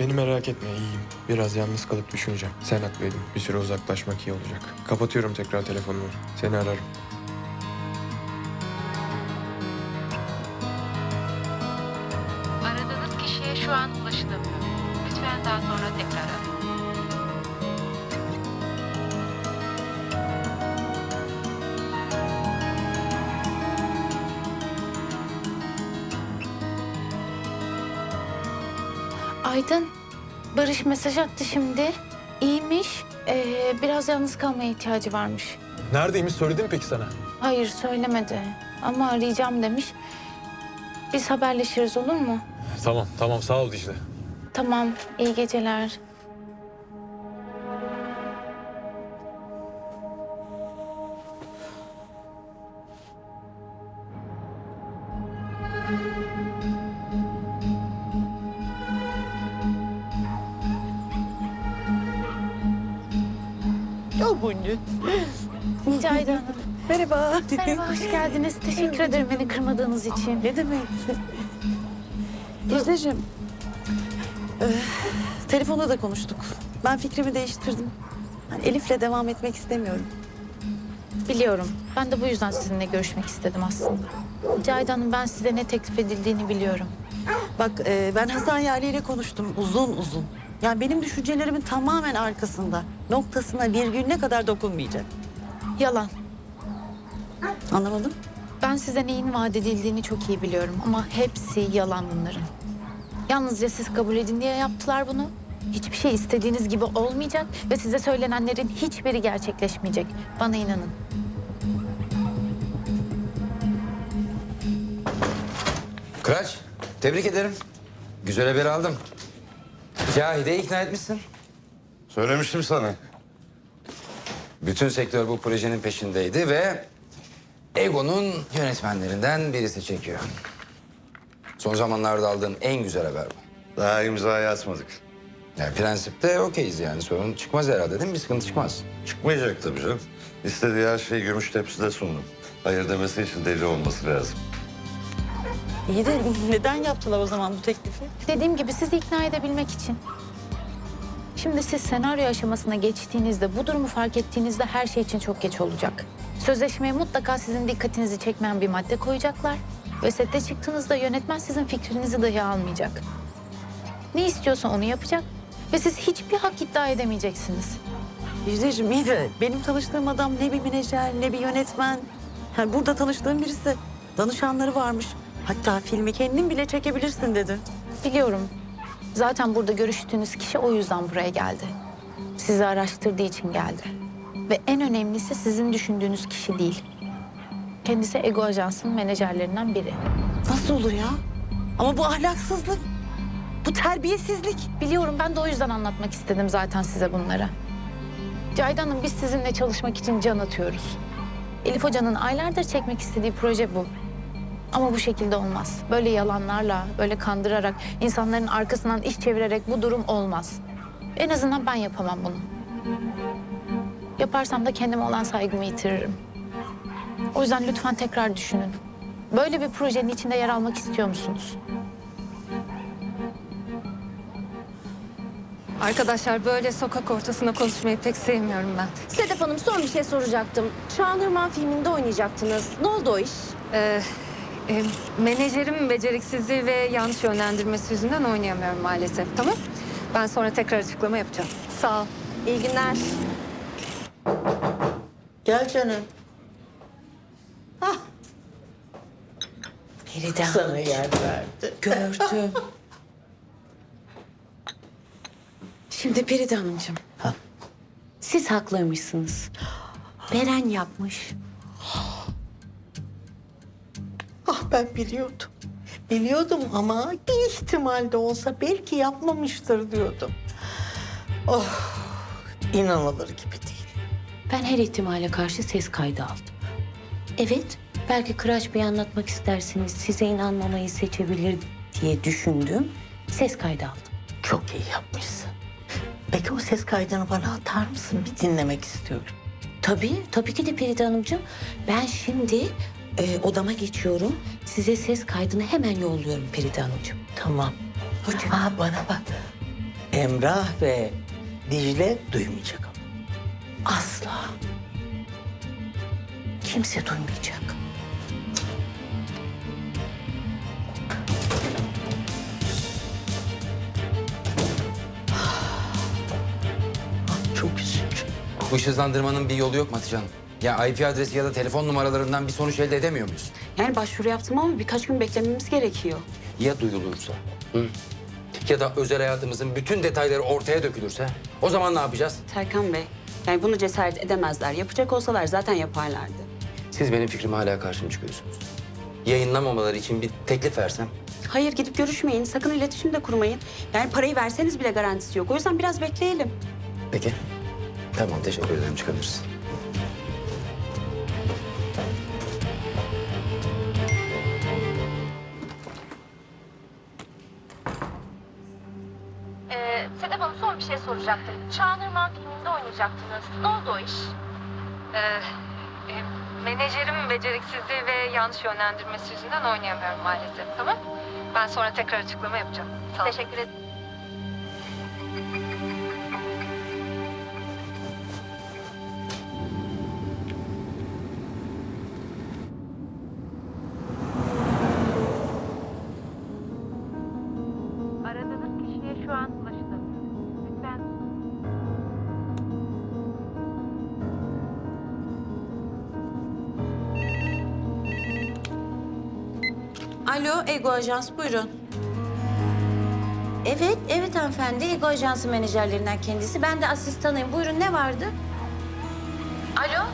Beni merak etme iyiyim. Biraz yalnız kalıp düşüneceğim. Sen haklıydın. Bir süre uzaklaşmak iyi olacak. Kapatıyorum tekrar telefonumu. Seni ararım. Aradığınız kişiye şu an ulaşılamıyor. Lütfen daha sonra tekrar arayın. Aydın, Barış mesaj attı şimdi. İyiymiş. Ee, biraz yalnız kalmaya ihtiyacı varmış. Neredeymiş söyledi mi peki sana? Hayır söylemedi ama arayacağım demiş. Biz haberleşiriz olur mu? Tamam tamam sağ ol Dicle. Tamam, iyi geceler. Buncu. Cayda Hanım. Merhaba. Merhaba, hoş geldiniz. Teşekkür ederim beni kırmadığınız için. Ne demek? Dicle'cim. eh, telefonda da konuştuk. Ben fikrimi değiştirdim. Hani Elif'le devam etmek istemiyorum. Biliyorum. Ben de bu yüzden sizinle görüşmek istedim aslında. Cayda Hanım, ben size ne teklif edildiğini biliyorum. Bak eh, ben Hasan Yali ile konuştum uzun uzun. Yani benim düşüncelerimin tamamen arkasında. Noktasına virgülüne kadar dokunmayacak. Yalan. Anlamadım. Ben size neyin vaat edildiğini çok iyi biliyorum ama hepsi yalan bunların. Yalnızca siz kabul edin diye yaptılar bunu. Hiçbir şey istediğiniz gibi olmayacak ve size söylenenlerin hiçbiri gerçekleşmeyecek. Bana inanın. Kıraç, tebrik ederim. Güzel haber aldım. Cahide'yi ikna etmişsin. Söylemiştim sana. Bütün sektör bu projenin peşindeydi ve... Ego'nun yönetmenlerinden birisi çekiyor. Son zamanlarda aldığım en güzel haber bu. Daha imzayı atmadık. Yani prensipte okeyiz yani. Sorun çıkmaz herhalde değil mi? Bir sıkıntı çıkmaz. Çıkmayacak tabii canım. İstediği her şeyi gümüş tepside sundum. Hayır demesi için deli olması lazım. İyi de neden yaptılar o zaman bu teklifi? Dediğim gibi sizi ikna edebilmek için. Şimdi siz senaryo aşamasına geçtiğinizde, bu durumu fark ettiğinizde her şey için çok geç olacak. Sözleşmeye mutlaka sizin dikkatinizi çekmeyen bir madde koyacaklar. Ve sette çıktığınızda yönetmen sizin fikrinizi dahi almayacak. Ne istiyorsa onu yapacak ve siz hiçbir hak iddia edemeyeceksiniz. Dicle'cim iyi de benim tanıştığım adam ne bir menajer ne bir yönetmen. Yani burada tanıştığım birisi danışanları varmış. Hatta filmi kendin bile çekebilirsin dedi. Biliyorum. Zaten burada görüştüğünüz kişi o yüzden buraya geldi. Sizi araştırdığı için geldi. Ve en önemlisi sizin düşündüğünüz kişi değil. Kendisi Ego Ajans'ın menajerlerinden biri. Nasıl olur ya? Ama bu ahlaksızlık. Bu terbiyesizlik. Biliyorum ben de o yüzden anlatmak istedim zaten size bunları. Cahide Hanım biz sizinle çalışmak için can atıyoruz. Elif Hoca'nın aylardır çekmek istediği proje bu. Ama bu şekilde olmaz. Böyle yalanlarla, böyle kandırarak, insanların arkasından iş çevirerek bu durum olmaz. En azından ben yapamam bunu. Yaparsam da kendime olan saygımı yitiririm. O yüzden lütfen tekrar düşünün. Böyle bir projenin içinde yer almak istiyor musunuz? Arkadaşlar böyle sokak ortasında konuşmayı pek sevmiyorum ben. Sedef Hanım son bir şey soracaktım. Çağınırman filminde oynayacaktınız. Ne oldu o iş? Ee, e, menajerim beceriksizliği ve yanlış yönlendirmesi yüzünden oynayamıyorum maalesef. Tamam. Ben sonra tekrar açıklama yapacağım. Sağ ol. İyi günler. Gel canım. Feride Sana yer verdi. gördüm. Şimdi Feride Hanımcığım. Siz haklıymışsınız. Beren yapmış. Ben biliyordum. Biliyordum ama bir ihtimal de olsa belki yapmamıştır diyordum. Oh inanılır gibi değil. Ben her ihtimale karşı ses kaydı aldım. Evet, belki Kıraç Bey anlatmak isterseniz size inanmamayı seçebilir diye düşündüm. Ses kaydı aldım. Çok iyi yapmışsın. Peki o ses kaydını bana atar mısın? Bir dinlemek istiyorum. Tabii, tabii ki de Peride Hanımcığım. Ben şimdi e, odama geçiyorum. Size ses kaydını hemen yolluyorum Peride Hanımcığım. Tamam. Hoşça Aa, bana bak. Emrah ve Dicle duymayacak ama. Asla. Kimse duymayacak. Çok üzücü. Bu iş hızlandırmanın bir yolu yok mu Hatice Hanım? Ya IP adresi ya da telefon numaralarından bir sonuç elde edemiyor muyuz? Yani başvuru yaptım ama birkaç gün beklememiz gerekiyor. Ya duyulursa? Hı? Ya da özel hayatımızın bütün detayları ortaya dökülürse? O zaman ne yapacağız? Serkan Bey, yani bunu cesaret edemezler. Yapacak olsalar zaten yaparlardı. Siz benim fikrime hala karşı mı çıkıyorsunuz? Yayınlamamaları için bir teklif versem? Hayır gidip görüşmeyin, sakın iletişim de kurmayın. Yani parayı verseniz bile garantisi yok. O yüzden biraz bekleyelim. Peki. Tamam teşekkür ederim çıkabiliriz. Soracaktım. Çağınırman filminde oynayacaktınız. Ne oldu o iş? Ee, e, menajerim beceriksizliği ve yanlış yönlendirmesi yüzünden oynayamıyorum maalesef. Tamam? Ben sonra tekrar açıklama yapacağım. Sağ olun. Teşekkür ederim. Aradığınız kişiye şu an Alo, Ego Ajans buyurun. Evet, evet hanımefendi. Ego Ajansı menajerlerinden kendisi. Ben de asistanıyım. Buyurun ne vardı? Alo,